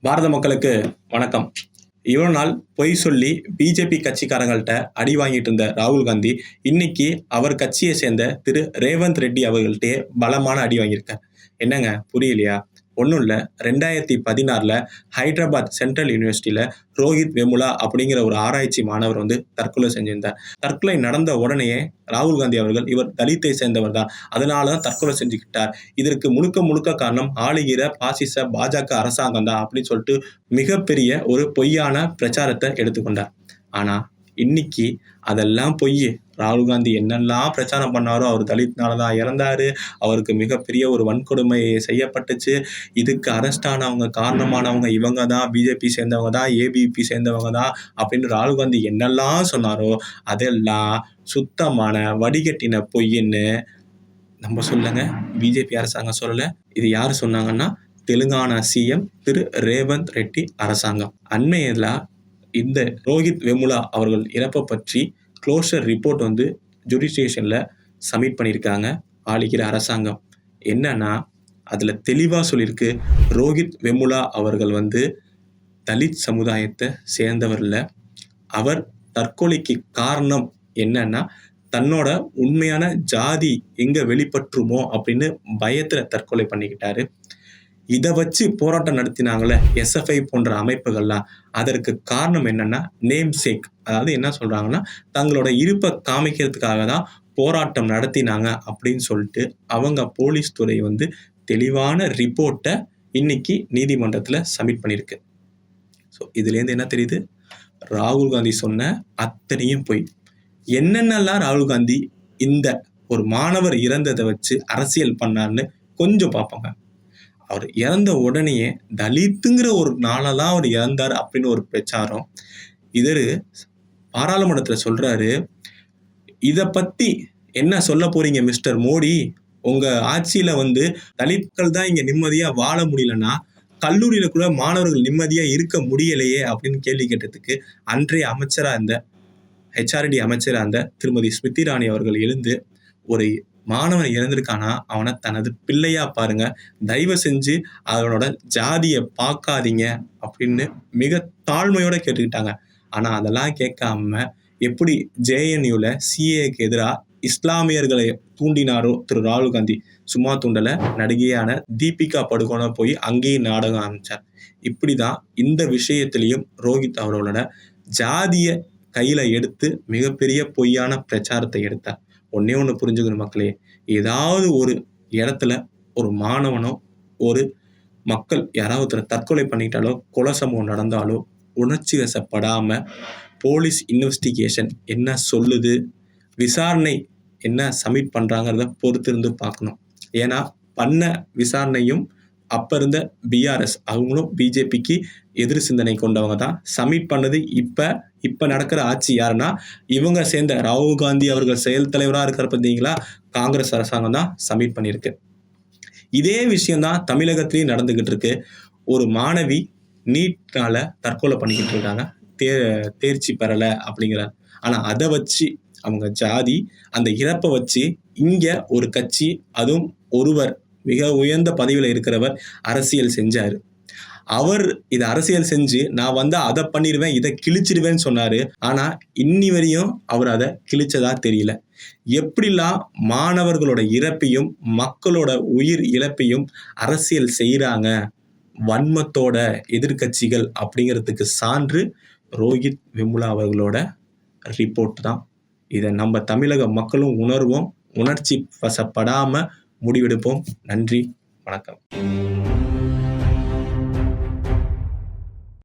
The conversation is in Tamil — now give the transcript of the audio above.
பாரத மக்களுக்கு வணக்கம். இவ்வளவு நாள் பொய் சொல்லி பிஜேபி கட்சிக்காரங்கள்ட்ட அடி வாங்கிட்டு இருந்த ராகுல் காந்தி இன்னைக்கு அவர் கட்சியை சேர்ந்த திரு ரேவந்த் ரெட்டி அவர்கள்ட்டே பலமான அடி வாங்கியிருக்கார். என்னங்க புரியலையா? ஒன்றும் இல்லை. ரெண்டாயிரத்தி பதினாறில் ஹைதராபாத் சென்ட்ரல் யூனிவர்சிட்டியில் ரோஹித் வெமுலா அப்படிங்கிற ஒரு ஆராய்ச்சி மாணவர் வந்து தற்கொலை செஞ்சிருந்தார். தற்கொலை நடந்த உடனேயே ராகுல் காந்தி அவர்கள் இவர் தலித்தை சேர்ந்தவர் தான். அதனால தான் தற்கொலை செஞ்சுக்கிட்டார். இதற்கு முழுக்க முழுக்க காரணம் ஆளுகிற பாசிச பாஜக அரசாங்கம் தான் அப்படின்னு சொல்லிட்டு மிகப்பெரிய ஒரு பொய்யான பிரச்சாரத்தை எடுத்துக்கொண்டார். ஆனால் இன்னைக்கு அதெல்லாம் பொய் ராகுல் காந்தி என்னெல்லாம் பிரச்சாரம் பண்ணாரோ அவர் தலித்னால தான் இறந்தாரு. அவருக்கு மிகப்பெரிய ஒரு வன்கொடுமை செய்யப்பட்டுச்சு. இதுக்கு அரெஸ்ட் ஆனவங்க காரணமானவங்க இவங்க தான் பிஜேபி சேர்ந்தவங்க தான் ஏபிபி சேர்ந்தவங்க தான் அப்படின்னு ராகுல் காந்தி என்னெல்லாம் சொன்னாரோ அதெல்லாம் சுத்தமான வடிகட்டின பொய்ன்னு நம்ம சொல்லுங்க. பிஜேபி அரசாங்கம் சொல்லலை. இது யார் சொன்னாங்கன்னா தெலுங்கானா சிஎம் திரு ரேவந்த் ரெட்டி அரசாங்கம். அண்மையில் இந்த ரோஹித் வெமுலா அவர்கள் இறப்பை பற்றி க்ளோஷர் ரிப்போர்ட் வந்து ஜுடிஷியேஷனில் சப்மிட் பண்ணியிருக்காங்க. ஆளுகிற அரசாங்கம் என்னன்னா அதில் தெளிவாக சொல்லியிருக்கு. ரோஹித் வெமுலா அவர்கள் வந்து தலித் சமுதாயத்தை சேர்ந்தவரில் அவர் தற்கொலைக்கு காரணம் என்னன்னா தன்னோட உண்மையான ஜாதி எங்கே வெளிப்பற்றுமோ அப்படின்னு பயத்தில் தற்கொலை பண்ணிக்கிட்டாரு. இதை வச்சு போராட்டம் நடத்தினாங்களே எஸ்எஃப்ஐ போன்ற அமைப்புகள்லாம். அதற்கு காரணம் என்னன்னா நேம் சேக் அதாவது என்ன சொல்றாங்கன்னா தங்களோட இருப்பை காமிக்கிறதுக்காக தான் போராட்டம் நடத்தினாங்க அப்படின்னு சொல்லிட்டு அவங்க போலீஸ் துறை வந்து தெளிவான ரிப்போர்ட்டை இன்னைக்கு நீதிமன்றத்தில் சப்மிட் பண்ணியிருக்கு. ஸோ இதுலேருந்து என்ன தெரியுது? ராகுல் காந்தி சொன்ன அத்தனையும் போய். என்னென்னலாம் ராகுல் காந்தி இந்த ஒரு மாணவர் இறந்ததை வச்சு அரசியல் பண்ணான்னு கொஞ்சம் பார்ப்போங்க. அவர் இறந்த உடனேயே தலித்துங்கிற ஒரு நாளெல்லாம் அவர் இறந்தார் அப்படின்னு ஒரு பிரச்சாரம். இதர் பாராளுமன்றத்தில் சொல்கிறாரு இதை பற்றி என்ன சொல்ல போறீங்க மிஸ்டர் மோடி? உங்கள் ஆட்சியில் வந்து தலித்கள் தான் இங்கே நிம்மதியாக வாழ முடியலன்னா கல்லூரியில் கூட மாணவர்கள் நிம்மதியாக இருக்க முடியலையே அப்படின்னு கேள்வி கேட்டதுக்கு அன்றைய அமைச்சராக இருந்த ஹெச்ஆர்டி அமைச்சராக இருந்த திருமதி ஸ்மிருதி ராணி அவர்கள் எழுந்து ஒரு மாணவன் இறந்திருக்கானா அவனை தனது பிள்ளையா பாருங்க. தயவு செஞ்சு அவனோட ஜாதியை பார்க்காதீங்க அப்படின்னு மிக தாழ்மையோட கேட்டுக்கிட்டாங்க. ஆனா அதெல்லாம் கேட்காம எப்படி ஜேஎன்யூல சிஏக்கு எதிராக இஸ்லாமியர்களை தூண்டினாரோ திரு ராகுல் காந்தி? சும்மா தூண்டல. நடிகையான தீபிகா படுகோனை போய் அங்கேயும் நாடகம் ஆரம்பிச்சார். இப்படிதான் இந்த விஷயத்திலையும் ரோஹித் அவர்களோட ஜாதிய கையில எடுத்து மிகப்பெரிய பொய்யான பிரச்சாரத்தை எடுத்தார். ஒன்னே ஒன்று புரிஞ்சுக்கணும் மக்களே ஏதாவது ஒரு இடத்துல ஒரு மாணவனோ ஒரு மக்கள் யாராவது ஒருத்தர் தற்கொலை பண்ணிட்டாலோ கொலை சம்பவம் நடந்தாலோ உணர்ச்சி வசப்படாமல் போலீஸ் இன்வெஸ்டிகேஷன் என்ன சொல்லுது விசாரணை என்ன சப்மிட் பண்ணுறாங்கிறத பொறுத்திருந்து பார்க்கணும். ஏன்னா பண்ண விசாரணையும் அப்போ இருந்த பிஆர்எஸ் அவங்களும் பிஜேபிக்கு எதிர் சிந்தனை கொண்டவங்க தான். சமிட் பண்ணது இப்போ இப்போ நடக்கிற ஆட்சி யாருன்னா இவங்க சேர்ந்த ராகுல் காந்தி அவர்கள் செயல் தலைவராக இருக்கிற பார்த்தீங்களா? காங்கிரஸ் அரசாங்கம் தான் சமிட் பண்ணியிருக்கு. இதே விஷயம்தான் தமிழகத்திலையும் நடந்துக்கிட்டு இருக்கு. ஒரு மாணவி நீட்னால தற்கொலை பண்ணிக்கிட்டு இருக்காங்க. தே தேர்ச்சி பெறலை அப்படிங்கிற ஆனால் அதை வச்சு அவங்க ஜாதி அந்த இறப்பை வச்சு இங்கே ஒரு கட்சி அதுவும் ஒருவர் மிக உயர்ந்த பதவியில் இருக்கிறவர் அரசியல் செஞ்சார். அவர் இதை அரசியல் செஞ்சு நான் வந்து அதை பண்ணிடுவேன் இதை கிழிச்சிடுவேன்னு சொன்னார். ஆனால் இன்னி வரையும் அவர் அதை கிழிச்சதா தெரியல. எப்படிலாம் மாணவர்களோட இறப்பையும் மக்களோட உயிர் இழப்பையும் அரசியல் செய்கிறாங்க வன்மத்தோட எதிர்கட்சிகள் அப்படிங்கிறதுக்கு சான்று ரோஹித் விமுலா அவர்களோட ரிப்போர்ட் தான். இதை நம்ம தமிழக மக்களும் உணர்வோம். உணர்ச்சி வசப்படாமல் முடிவெடுப்போம். நன்றி. வணக்கம்.